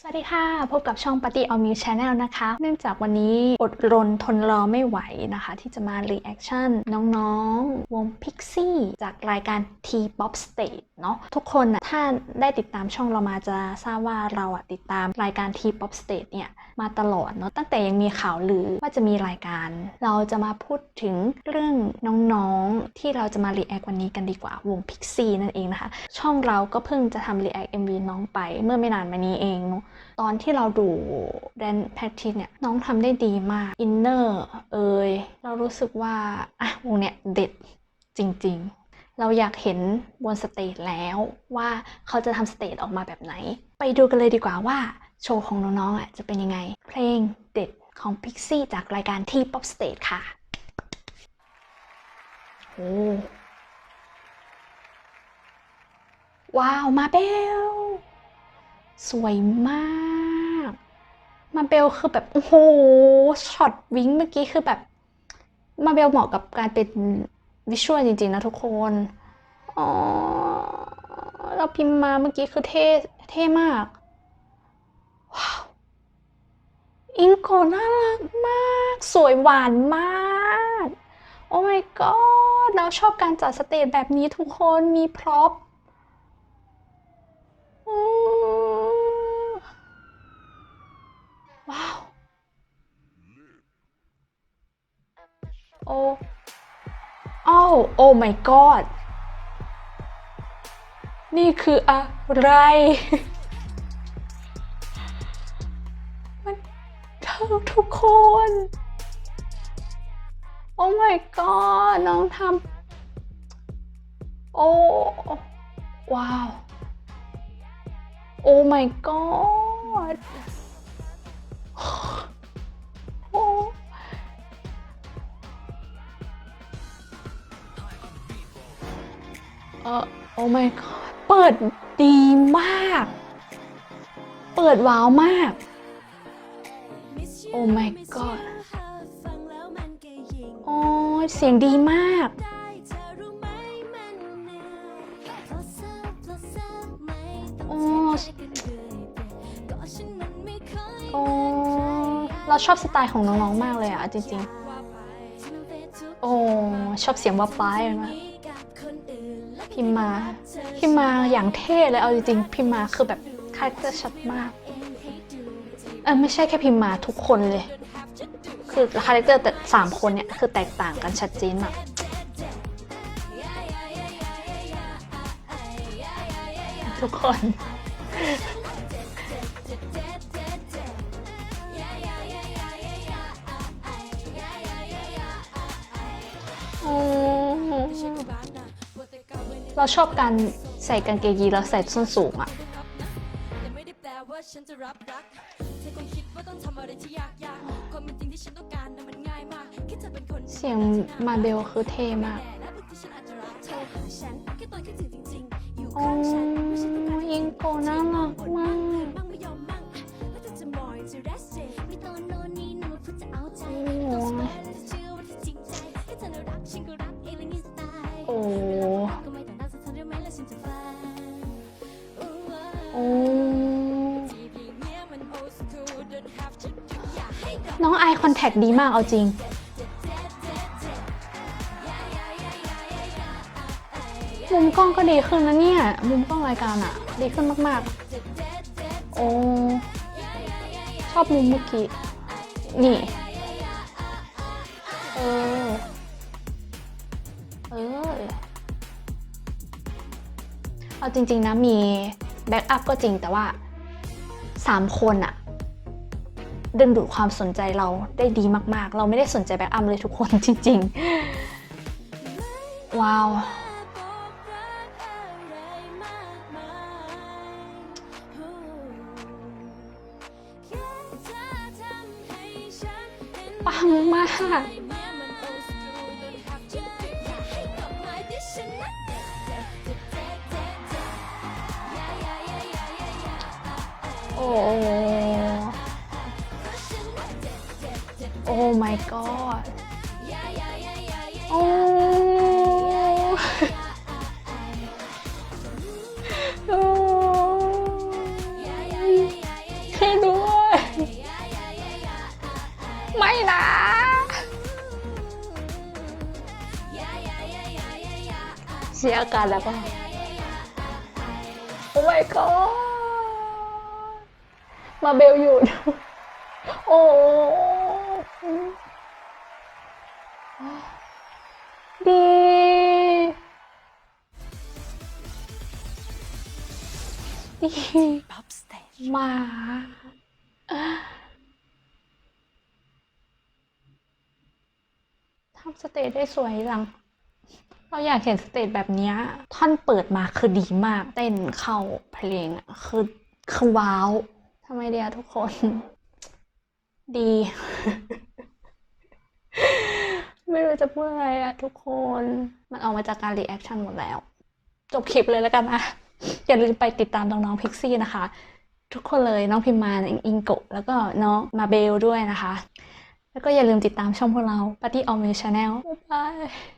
สวัสดีค่ะ พบกับช่อง Party All Meal Channel นะคะ เนื่องจากวันนี้อดรนทนรอไม่ไหวนะคะ ที่จะมา reaction น้องๆ วง Pixie จากรายการ T-pop Stage เนาะทุกคนนะถ้าได้ติดตามช่องเรามาจะทราบว่าเราอะติดตามรายการ T-pop Stage เนี่ย มาตลอดเนาะตั้งแต่ยังมีข่าวลือว่าจะมีรายการ เราจะมาพูดถึงเรื่องน้องๆ ที่เราจะมา react วันนี้กันดีกว่าวง Pixie นั่นเองนะคะ ช่องเราก็เพิ่งจะทำ react MV น้องไปเมื่อไม่นานมานี้เองเนาะตอนที่เราดูแดนแพททิเนี่ยน้องทำได้ดีมากอินเนอร์เอยเรารู้สึกว่าอะวงเนี้ยเด็ดจริงๆ เราอยากเห็นบนสเตจแล้วว่าเขาจะทำสเตจออกมาแบบไหน ไปดูกันเลยดีกว่าว่าโชว์ของน้องๆอะจะเป็นยังไง เพลงเด็ดของ Pixie จากรายการที่ Pop Stage ค่ะโอ้ว้าว มาเบล สวยมากมาเบลคือแบบ โอ้โหช็อตวิ้งเมื่อกี้คือแบบมาเบลเหมาะกับการเป็นวิชวลจริง ๆ นะทุกคน อ๋อ เราพิมพ์มาเมื่อกี้คือเท่ เท่มาก ว้าว อิงโกน่ารักมาก สวยหวานมาก โอ้ my god เราชอบการจัดสเตจแบบนี้ทุกคน มีพร็อพอืมว้าว โอ้อ้าวโอ้ my god นี่คืออะไร มันเธอทุกคน โอ้ my god น้องทำ โอ้ ว้าว โอ้ my god โอ้ my god เปิดดีมาก เปิดว้าวมาก โอ้ my god โอ้เสียงดีมาก โอ้โอ้เราชอบสไตล์ของน้องๆมากเลยอะจริงๆ โอ้ ชอบเสียงว่าป้ายนะ พิมมาพิมมาอย่างเท่เลยเอาจริงๆพิมมาคือแบบคาแรคเตอร์ชัดมากเออไม่ใช่แค่พิมมาทุกคนเลย คือคาแรคเตอร์แต่สามคนเนี่ยคือแตกต่างกันชัดเจนอะทุกคน เราชอบการใส่กางเกงยีนแล้วใส่ส้นสูงอะแต่ไม่ได้แปลว่าฉันจะรับรักเธอคงคิดว่าต้องทำอะไรที่ยากยากความเป็นจริงที่ฉันต้องการนั้นมันง่ายมากแค่เธอเป็นคนเสียงมาเบลคือเท่มากและบางทีฉันอาจจ น้องไอคอนแทคดีมากเอาจริง มุมกล้องก็ดีขึ้นนะเนี่ย มุมกล้องรายการอะดีขึ้นมากๆ โอ้ ชอบมุมเมื่อกี้ นี่ เออ เออ เอาจริง ๆ นะมี แบ็กอัพก็จริงแต่ว่าสามคนอะดึงดูดความสนใจเราได้ดีมาก ๆ เราไม่ได้สนใจแบ็กอัพเลยทุกคนจริง ๆ ว้าวปังมาก โอ้โอ้ my god โอ้ให้ด้วย ไม่นะเสียอาการแล้วป่ะ โอ้ my god มาเบลอยู่ โอ้ดี ดีมาทำสเตจได้สวยจังเราอยากเห็นสเตจแบบเนี้ยท่อนเปิดมาคือดีมาก เต้นเข้าเพลงอะคือคือว้าว ทำไมเดียทุกคน ดี ไม่รู้จะพูดอะไรอะทุกคน มันออกมาจากการรีแอคชั่นหมดแล้ว จบคลิปเลยแล้วกันนะ อย่าลืมไปติดตามน้องๆพิกซี่นะคะ ทุกคนเลยน้องพิมมาอิงโกะแล้วก็น้องมาเบลด้วยนะคะ แล้วก็อย่าลืมติดตามช่องพวกเรา Party All New Channel บ๊ายบาย